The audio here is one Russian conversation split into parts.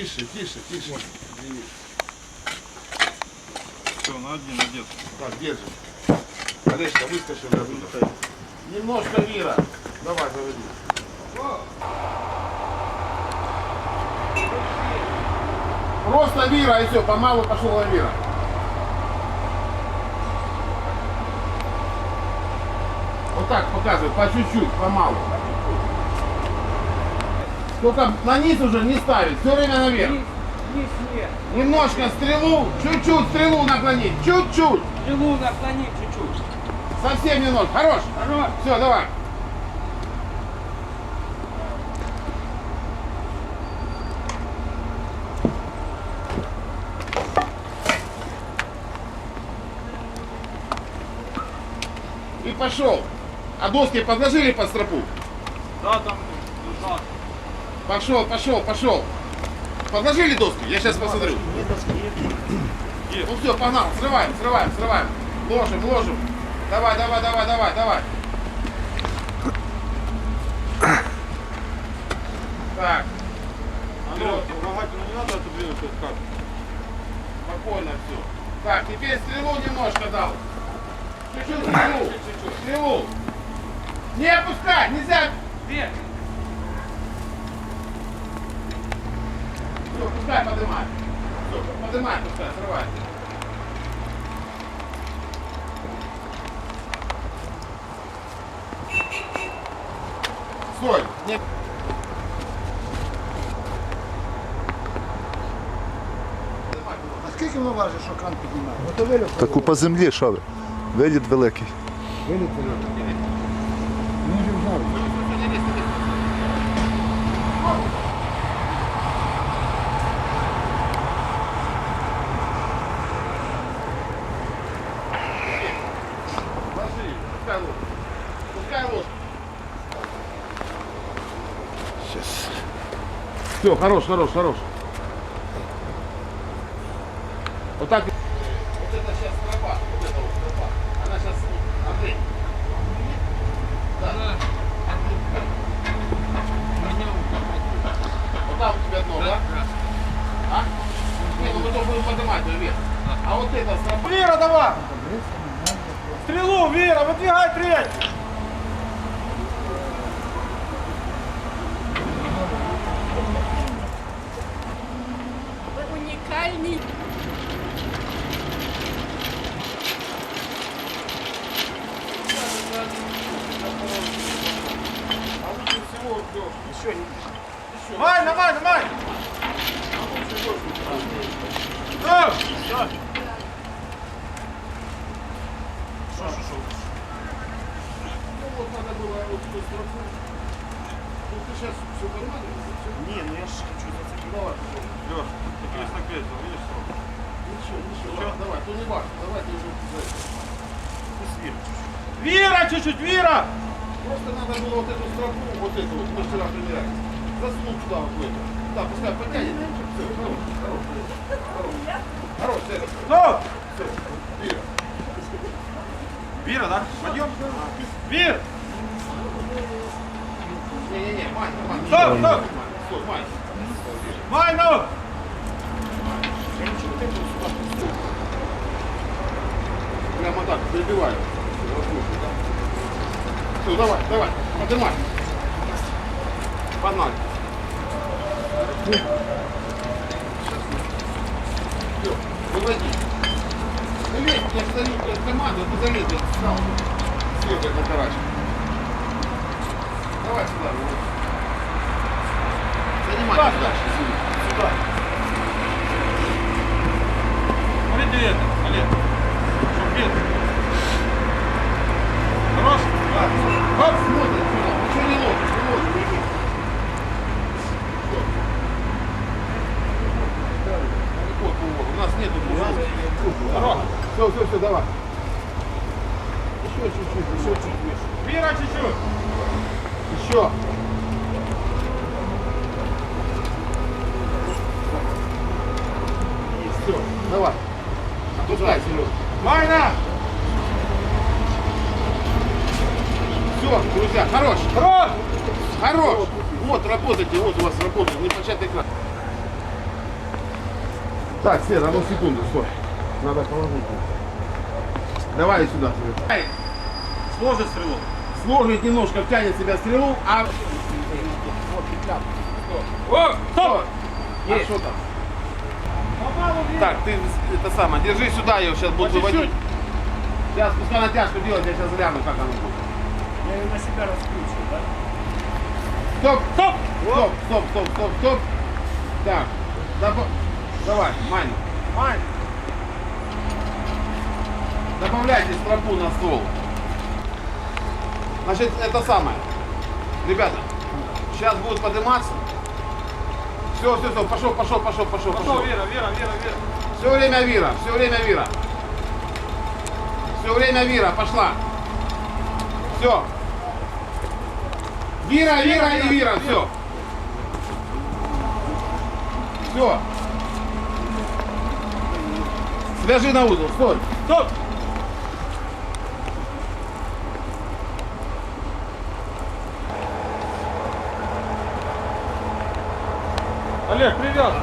Тише, тише, тише. Все, на один одет. Так, держи. Олежка, выскочи оттуда. Немножко мира. Давай, заводи. Просто вира и все, помалу пошла вира. Вот так показывай, по чуть-чуть, помалу. Только на низ уже не ставить, все время наверх. Низ нет. Немножко стрелу, чуть-чуть стрелу наклонить, чуть-чуть. Стрелу наклонить чуть-чуть. Совсем немного. Хорош. Хорош. Все, давай. И пошел. А доски подложили под стропу? Да, там лежат. Пошел, пошел, пошел. Подложили доски? Я сейчас посмотрю. Ну все, погнал. Срываем, срываем, срываем. Ложим, ложим. Давай, давай, давай, давай, давай. Так, А ну, помогательно не надо отодвинуть вот как. спокойно все. Так, теперь стрелу немножко дал. Чуть-чуть стрелу. Стрелу. Не опускай, нельзя. Вверх. Пускай поднимай. Все, поднимай, пускай, срывай. Стой. Не... А скільки воно важить, що кран піднімає? Ото виліт. Таку по землі, що ви? Виліт великий. Виліт виліт. Він же вжарить. Ложи, Сейчас. Все, хорош, хорош, хорош. Вот так. Вот это сейчас тропа. Вот это вот тропа. Она сейчас... Андрей. Да. Вот там у тебя дно, да? А? Нет, ну потом будем поднимать ее вверх. А вот это тропа. Вера, давай! Стрелу, Вера, выдвигай треть! Унікальний. А лучше всего все. Еще не... Давай, давай, давай! Ну! Вот надо было вот эту строку. Ну ты сейчас все нормально? Не, ну я же хочу. Давай. Леш, ты крест крестил, видишь срок? Ничего, ничего. Ладно, давай, то не важно. Давай ты уже Ты. Вера, чуть-чуть, Вера! Просто надо было вот эту строку, вот эту вот, мы вчера примеряли. Засунуть туда вот в эту. Да, пускай потянет. Все, хорош, хорош. Хорош, это. Ну! Все, Вера. Вера, да? Подъем? Вер! Не-не-не, Мань, Мань. Стоп, стоп! Стой, Мань. Май, ну! Прямо так, перебиваю. Все, давай, давай, поднимай. Погнали. Все, выводи. Залезь, я же залез, я команду, ты залез, я встал. Сверху как карач. Давай сюда, выводи. Занимайся дальше, сюда. Сюда. Смотрите это, Олег. Чтоб без. Хорош? Да. Хоп, смотрит сюда, ничего не ловишь, не ловишь, беги. Всё. Вот, вот, у нас нету двух. Хорош. Все, все, все, давай. Еще чуть-чуть, еще чуть выше. Вера, чуть-чуть. Еще. Все, давай. Опускай, Серега. Майна! Все, друзья, хорош. Хорош! Хорош. Вот, работайте, вот у вас работает, не початый кран. Так, Свет, одну секунду, стой. Надо положить. Давай сюда. Ай, Сложит стрелу. Сложить немножко, втянет себя стрелу, а... О, Стоп! А что там? Так, ты это самое, держи сюда, я сейчас буду выводить. Сейчас пускай натяжку делать, я сейчас гляну, как оно будет. я ее на себя раскручу, да? Стоп! Стоп! Стоп, стоп, стоп, стоп, стоп. Так, давай, Мань. Мань. Добавляйте стропу на ствол. Значит, это самое. Ребята, сейчас будет подниматься. Все, все, все, пошел, пошел, пошел, пошел, Пошел. Вера, Вера, Вера, Вера. Все время Вира, все время Вира. Все время Вира, пошла. Все. Вира, Вира и Вира, все. Все. Свяжи на узел, стой. Стоп! Олег, привязывай.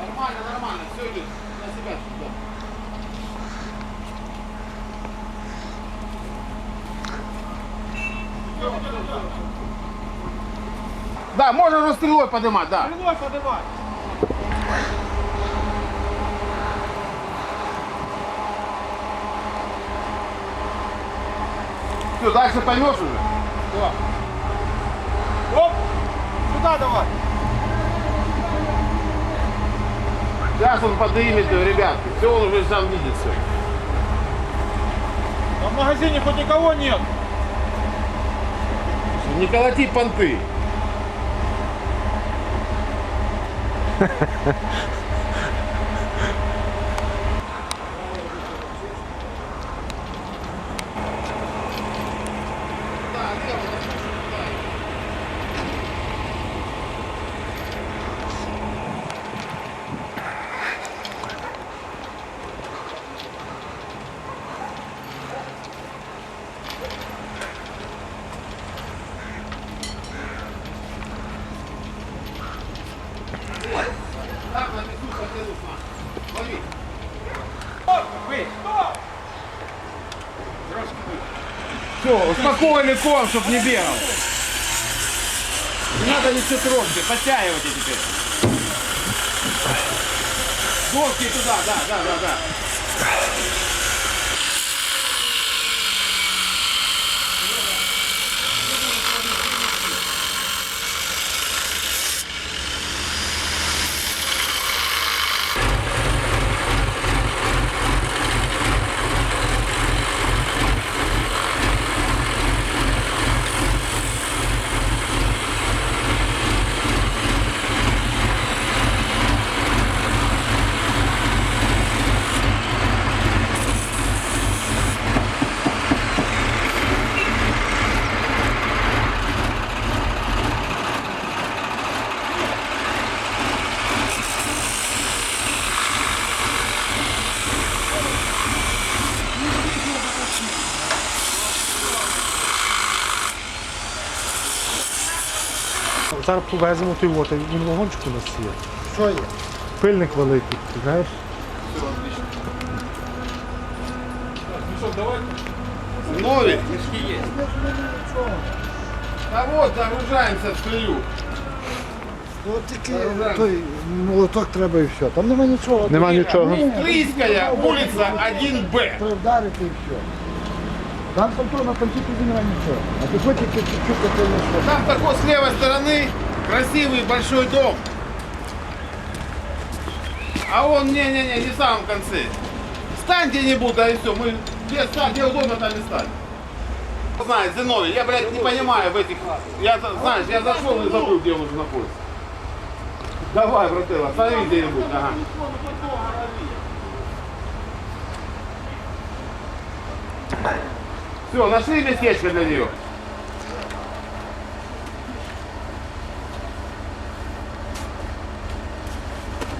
Нормально, нормально, все идет на себя сюда. Да, можно уже стрелой поднимать, да. Стрелой поднимай. Все, дальше поймешь уже. Оп! Сюда давай. Сейчас он поднимет, ребятки. Все он уже сам видит все. А в магазине хоть никого нет. Не колоти понты. Все, успокойный ком, чтоб не бегал. Не надо ничего трогать, подтягивайте теперь. Доски туда, да, да, да, да. Зараз повеземо той вот, він вагончику у нас є. Що є? Пильник великий, ти знаєш? Новик? Мешки есть. Да вот, загружаемся в струю. Ну, тільки той молоток треба і все. Там нема нічого. Нема нічого. Стрийская, улица 1Б. Треба вдарити і все. Там контрольна, там тільки нема нічого. А ти хоч тільки чуть-чуть таке що. Там такой с левой стороны красивый большой дом. А он, не-не-не, не в самом конце. Стань где-нибудь, да и все. Мы где, ста- где удобно, там и стань. Знаешь, Зиновий, я, блядь, не понимаю в этих... Я, за- знаешь, я зашел и забыл, где он уже находится. Давай, брателла, останови где-нибудь, ага. Все, нашли местечко для нее.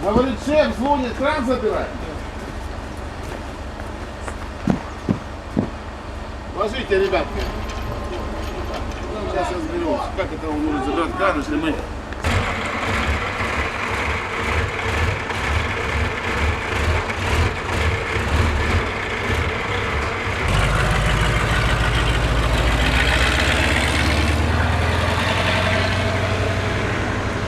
Говорит, шеф звонит, кран забирать. Ложите, ребятки. Сейчас разберемся, как это он может забрать кран, если мы